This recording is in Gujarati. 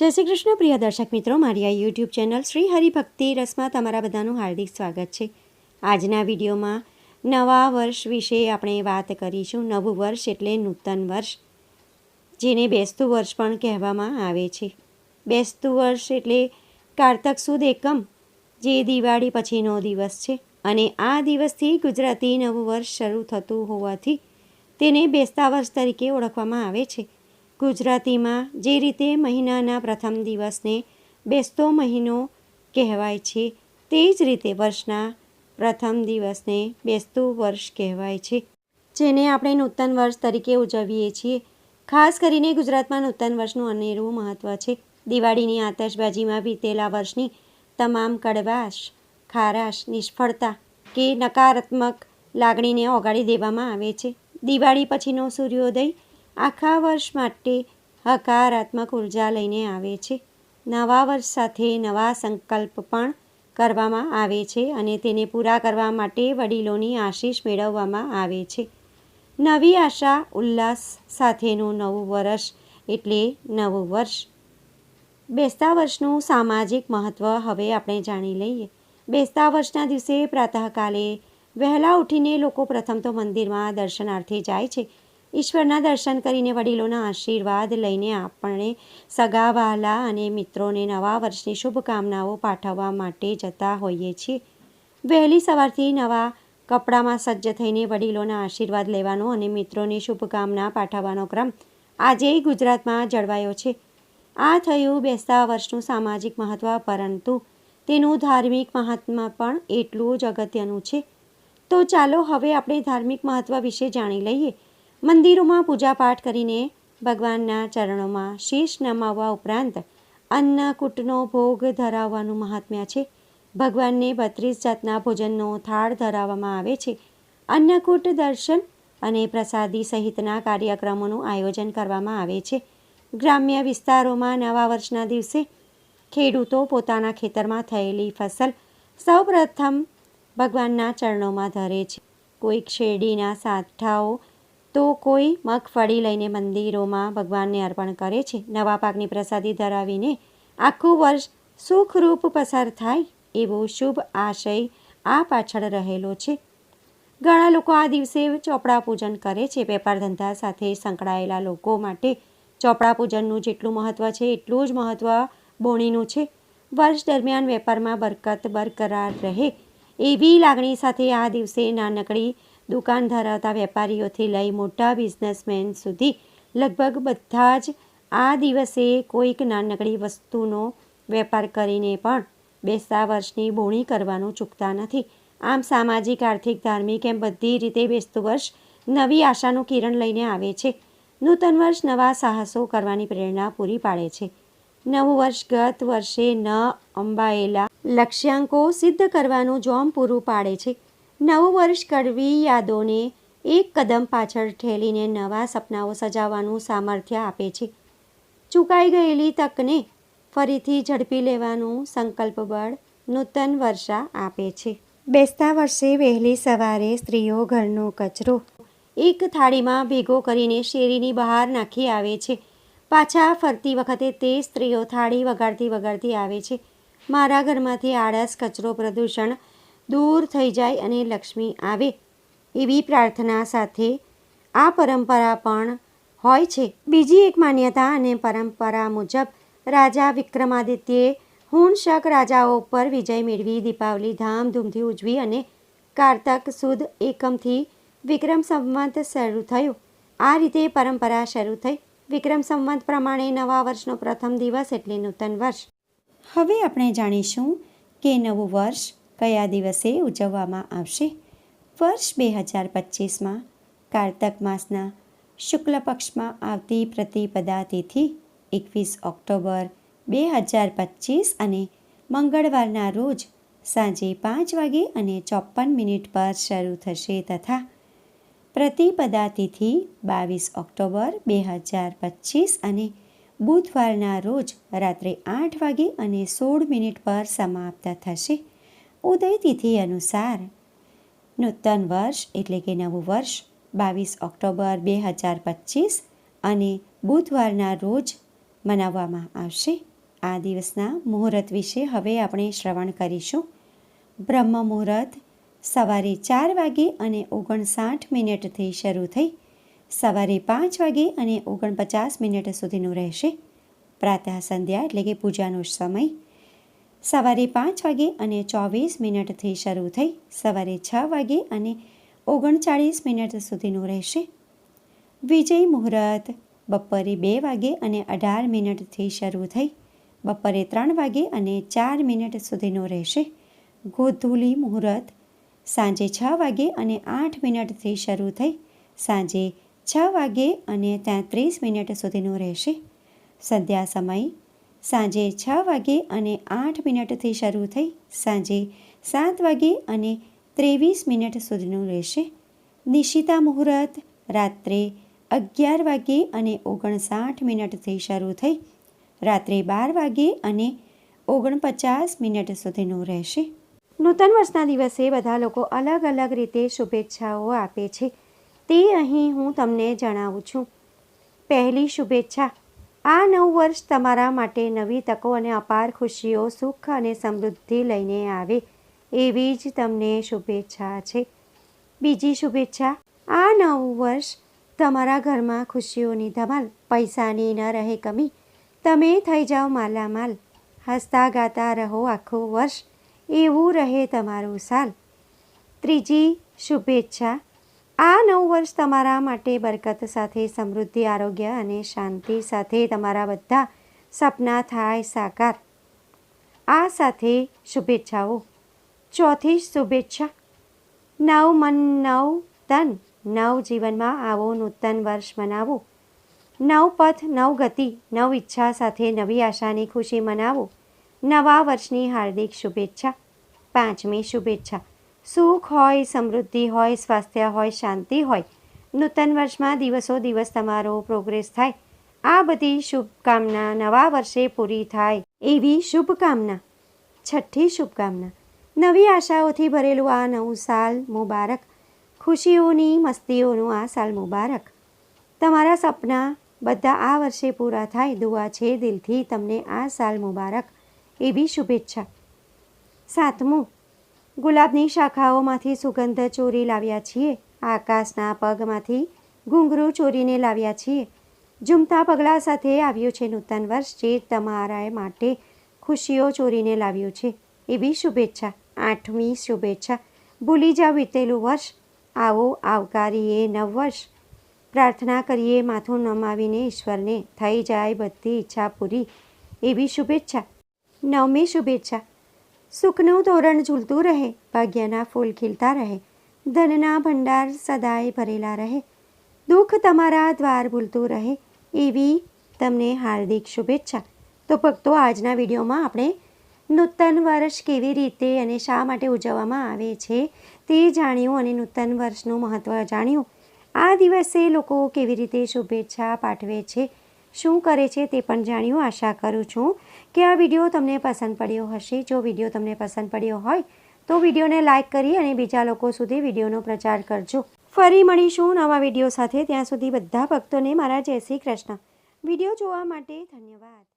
જય શ્રી કૃષ્ણ, પ્રિય દર્શક મિત્રો. મારી આ યુટ્યુબ ચેનલ શ્રી હરિભક્તિ રસમાં તમારા બધાનું હાર્દિક સ્વાગત છે. આજના વિડીયોમાં નવા વર્ષ વિશે આપણે વાત કરીશું. નવું વર્ષ એટલે નૂતન વર્ષ, જેને બેસતું વર્ષ પણ કહેવામાં આવે છે. બેસતું વર્ષ એટલે કારતક સુદ એકમ, જે દિવાળી પછીનો દિવસ છે. અને આ દિવસથી ગુજરાતી નવું વર્ષ શરૂ થતું હોવાથી તેને બેસતા વર્ષ તરીકે ઓળખવામાં આવે છે. ગુજરાતીમાં જે રીતે મહિનાના પ્રથમ દિવસને બેસતો મહિનો કહેવાય છે, તે જ રીતે વર્ષના પ્રથમ દિવસને બેસતું વર્ષ કહેવાય છે, જેને આપણે નૂતન વર્ષ તરીકે ઉજવીએ છીએ. ખાસ કરીને ગુજરાતમાં નૂતન વર્ષનું અનેરું મહત્ત્વ છે. દિવાળીની આતશબાજીમાં વીતેલા વર્ષની તમામ કડવાશ, ખારાશ, નિષ્ફળતા કે નકારાત્મક લાગણીને ઓગાળી દેવામાં આવે છે. દિવાળી પછીનો સૂર્યોદય આખા વર્ષ માટે હકારાત્મક ઊર્જા લઈને આવે છે. નવા વર્ષ સાથે નવા સંકલ્પ પણ કરવામાં આવે છે અને તેને પૂરા કરવા માટે વડીલોની આશીષ મેળવવામાં આવે છે. નવી આશા, ઉલ્લાસ સાથેનું નવું વર્ષ એટલે નવું વર્ષ. બેસતા વર્ષનું સામાજિક મહત્ત્વ હવે આપણે જાણી લઈએ. બેસતા વર્ષના દિવસે પ્રાતઃકાલે વહેલા ઉઠીને લોકો પ્રથમ તો મંદિરમાં દર્શનાર્થે જાય છે. ઈશ્વરના દર્શન કરીને વડીલોના આશીર્વાદ લઈને આપણે સગા વહાલા અને મિત્રોને નવા વર્ષની શુભકામનાઓ પાઠવવા માટે જતા હોઈએ છીએ. વહેલી સવારથી નવા કપડામાં સજ્જ થઈને વડીલોના આશીર્વાદ લેવાનો અને મિત્રોને શુભકામના પાઠવવાનો ક્રમ આજે ગુજરાતમાં જળવાયો છે. આ થયું બેસતા વર્ષનું સામાજિક મહત્ત્વ પરંતુ તેનું ધાર્મિક મહાત્મા પણ એટલું જ અગત્યનું છે. તો ચાલો હવે આપણે ધાર્મિક મહત્ત્વ વિશે જાણી લઈએ. મંદિરોમાં પૂજાપાઠ કરીને ભગવાનના ચરણોમાં શીશ નમાવવા ઉપરાંત અન્નકૂટનો ભોગ ધરાવવાનું મહાત્મ્ય છે. ભગવાનને બત્રીસ જાતના ભોજનનો થાળ ધરાવવામાં આવે છે. અન્નકૂટ દર્શન અને પ્રસાદી સહિતના કાર્યક્રમોનું આયોજન કરવામાં આવે છે. ગ્રામ્ય વિસ્તારોમાં નવા વર્ષના દિવસે ખેડૂતો પોતાના ખેતરમાં થયેલી ફસલ સૌપ્રથમ ભગવાનના ચરણોમાં ધરે છે. કોઈક શેરડીના સાઠાઓ તો કોઈ મગફળી લઈને મંદિરોમાં ભગવાનને અર્પણ કરે છે? નવા પાકની પ્રસાદી ધરાવીને આખું વર્ષ સુખરૂપ પસાર થાય એવો શુભ આશય આ પાછળ રહેલો છે. ઘણા લોકો આ દિવસે ચોપડા પૂજન કરે છે. વેપાર ધંધા સાથે સંકળાયેલા લોકો માટે ચોપડા પૂજનનું જેટલું મહત્ત્વ છે, એટલું જ મહત્ત્વ બોણીનું છે. વર્ષ દરમિયાન વેપારમાં બરકત બરકરાર રહે એવી લાગણી સાથે આ દિવસે નાનકડી દુકાન ધરાવતા વેપારીઓથી લઈ મોટા બિઝનેસમેન સુધી લગભગ બધા જ આ દિવસે કોઈક નાનકડી વસ્તુનો વેપાર કરીને પણ બેસતા વર્ષની બોણી કરવાનું ચૂકતા નથી. આમ સામાજિક, આર્થિક, ધાર્મિક એમ બધી રીતે બેસતું વર્ષ નવી આશાનું કિરણ લઈને આવે છે. નૂતન વર્ષ નવા સાહસો કરવાની પ્રેરણા પૂરી પાડે છે. નવું વર્ષ ગત વર્ષે ન અંબાયેલા લક્ષ્યાંકો સિદ્ધ કરવાનું જોમ પૂરું પાડે છે. નવું વર્ષ કડવી યાદોને એક કદમ પાછળ ઠેલીને નવા સપનાઓ સજાવવાનું સામર્થ્ય આપે છે. ચૂકાઈ ગયેલી તકને ફરીથી ઝડપી લેવાનું સંકલ્પ બળ નૂતન વર્ષા આપે છે. બેસતા વર્ષે વહેલી સવારે સ્ત્રીઓ ઘરનો કચરો એક થાળીમાં ભેગો કરીને શેરીની બહાર નાખી આવે છે. પાછા ફરતી વખતે તે સ્ત્રીઓ થાળી વગાડતી વગાડતી આવે છે. મારા ઘરમાંથી આળસ, કચરો પ્રદૂષણ દૂર થઈ જાય અને લક્ષ્મી આવે એવી પ્રાર્થના સાથે આ પરંપરા પણ હોય છે. બીજી એક માન્યતા અને પરંપરા મુજબ રાજા વિક્રમાદિત્યે હુણશક રાજાઓ પર વિજય મેળવી દીપાવલી ધામધૂમથી ઉજવી અને કારતક સુદ એકમથી વિક્રમ સંવંત શરૂ થયું. આ રીતે પરંપરા શરૂ થઈ. વિક્રમ સંવંત પ્રમાણે નવા વર્ષનો પ્રથમ દિવસ એટલે નૂતન વર્ષ. હવે આપણે જાણીશું કે નવું વર્ષ કયા દિવસે ઉજવવામાં આવશે? વર્ષ બે હજાર પચીસમાં કારતક માસના શુક્લ પક્ષમાં આવતી પ્રતિપદા તિથિ એકવીસ ઓક્ટોબર બે હજાર પચીસ અને મંગળવારના રોજ સાંજે પાંચ વાગે અને ચોપન મિનિટ પર શરૂ થશે તથા પ્રતિપદા તિથિ બાવીસ ઓક્ટોબર બે હજાર પચીસ અને બુધવારના રોજ રાત્રે આઠ વાગે અને સોળ મિનિટ પર સમાપ્ત થશે. ઉદય તિથિ અનુસાર. નૂતન વર્ષ એટલે કે નવું વર્ષ બાવીસ ઓક્ટોબર બે હજાર પચીસ અને બુધવારના રોજ મનાવવામાં આવશે. આ દિવસના મુહૂર્ત વિશે હવે આપણે શ્રવણ કરીશું. બ્રહ્મ મુહૂર્ત સવારે ચાર વાગે અને ઓગણસાઠ મિનિટથી શરૂ થઈ, સવારે પાંચ વાગે અને ઓગણપચાસ મિનિટ સુધીનું રહેશે. પ્રાતઃ સંધ્યા એટલે કે પૂજાનો સમય સવારે પાંચ વાગે અને ચોવીસ મિનિટથી શરૂ થઈ સવારે છ વાગે અને ઓગણચાળીસ મિનિટ સુધીનું રહેશે. વિજય મુહૂર્ત બપોરે બે વાગે અને અઢાર મિનિટથી શરૂ થઈ બપોરે ત્રણ વાગે અને ચાર મિનિટ સુધીનું રહેશે. ગોધુલી મુહૂર્ત સાંજે છ વાગે અને આઠ મિનિટથી શરૂ થઈ સાંજે છ વાગે અને તેત્રીસ મિનિટ સુધીનું રહેશે. સંધ્યા સમય સાંજે છ વાગે અને આઠ મિનિટથી શરૂ થઈ સાંજે સાત વાગે અને ત્રેવીસ મિનિટ સુધીનું રહેશે. નિશિતા મુહૂર્ત રાત્રે અગિયાર વાગે અને ઓગણસાઠ મિનિટથી શરૂ થઈ રાત્રે બાર વાગે અને ઓગણપચાસ મિનિટ સુધીનું રહેશે. નૂતન વર્ષના દિવસે બધા લોકો અલગ અલગ રીતે શુભેચ્છાઓ આપે છે. તે અહીં હું તમને જણાવું છું. પહેલી શુભેચ્છા આ નવ વર્ષ તમારા માટે નવી તકો અને અપાર ખુશીઓ, સુખ અને સમૃદ્ધિ લઈને આવે, એવી જ તમને શુભેચ્છા છે. બીજી શુભેચ્છા, આ નવું વર્ષ તમારા ઘરમાં ખુશીઓની ધમાલ, પૈસાની ન રહે કમી. તમે થઈ જાઓ માલામાલ, હસતા ગાતા રહો આખું વર્ષ, એવું રહે તમારું સાલ. ત્રીજી શુભેચ્છા આ નવું વર્ષ તમારા માટે બરકત સાથે, સમૃદ્ધિ, આરોગ્ય અને શાંતિ સાથે તમારા બધા સપના થાય સાકાર. આ સાથે શુભેચ્છાઓ. ચોથી શુભેચ્છા. નવ મન, નવ તન. નવ જીવનમાં આવો નૂતન વર્ષ મનાવો. નવ પથ, નવ ગતિ, નવ ઈચ્છા સાથે નવી આશાની ખુશી મનાવો. નવા વર્ષની હાર્દિક શુભેચ્છા. પાંચમી શુભેચ્છા. સુખ હોય, સમૃદ્ધિ હોય, સ્વાસ્થ્ય હોય, શાંતિ હોય. નૂતન વર્ષમાં દિવસો દિવસ તમારો પ્રોગ્રેસ થાય. આ બધી શુભકામના નવા વર્ષે પૂરી થાય એવી શુભકામના. છઠ્ઠી શુભકામના. નવી આશાઓથી ભરેલું આ નવું સાલ મુબારક. ખુશીઓની મસ્તીઓનું આ સાલ મુબારક. તમારા સપના બધા આ વર્ષે પૂરા થાય. દુઆ છે દિલથી તમને આ સાલ મુબારક. એવી શુભેચ્છા. સાતમું ગુલાબની શાખાઓમાંથી સુગંધ ચોરી લાવ્યા છીએ. આકાશના પગમાંથી ઘૂંઘરું ચોરીને લાવ્યા છીએ. ઝૂમતા પગલાં સાથે આવ્યું છે નૂતન વર્ષ જે તમારા માટે ખુશીઓ ચોરીને લાવ્યું છે. એવી શુભેચ્છા. આઠમી શુભેચ્છા. ભૂલી જાઓ વીતેલું વર્ષ. આવો આવકારીએ નવ વર્ષ. પ્રાર્થના કરીએ માથું નમાવીને ઈશ્વરને. થઈ જાય બધી ઈચ્છા પૂરી. એવી શુભેચ્છા. નવમી શુભેચ્છા. સુખનું તોરણ ઝૂલતું રહે, ભાગ્યના ફૂલ ખીલતા રહે, ધનના ભંડાર સદાય ભરેલા રહે. દુઃખ તમારા દ્વાર ભૂલતું રહે, એવી તમને હાર્દિક શુભેચ્છા. તો ભક્તો, આજના વિડીયોમાં આપણે નૂતન વર્ષ કેવી રીતે અને શા માટે ઉજવવામાં આવે છે તે જાણ્યું અને નૂતન વર્ષનું મહત્ત્વ જાણ્યું. આ દિવસે લોકો કેવી રીતે શુભેચ્છા પાઠવે છે શું કરે છે તે પણ જાણ્યું. આશા કરું છું કે આ વીડિયો તમને પસંદ પડ્યો હશે. જો વીડિયો તમને પસંદ પડ્યો હોય તો વિડીયોને લાઇક કરી અને બીજા લોકો સુધી વિડીયોનો પ્રચાર કરજો. ફરી મળીશું નવા વીડિયો સાથે. ત્યાં સુધી બધા ભક્તોને મારા જય શ્રી કૃષ્ણ. વીડિયો જોવા માટે ધન્યવાદ.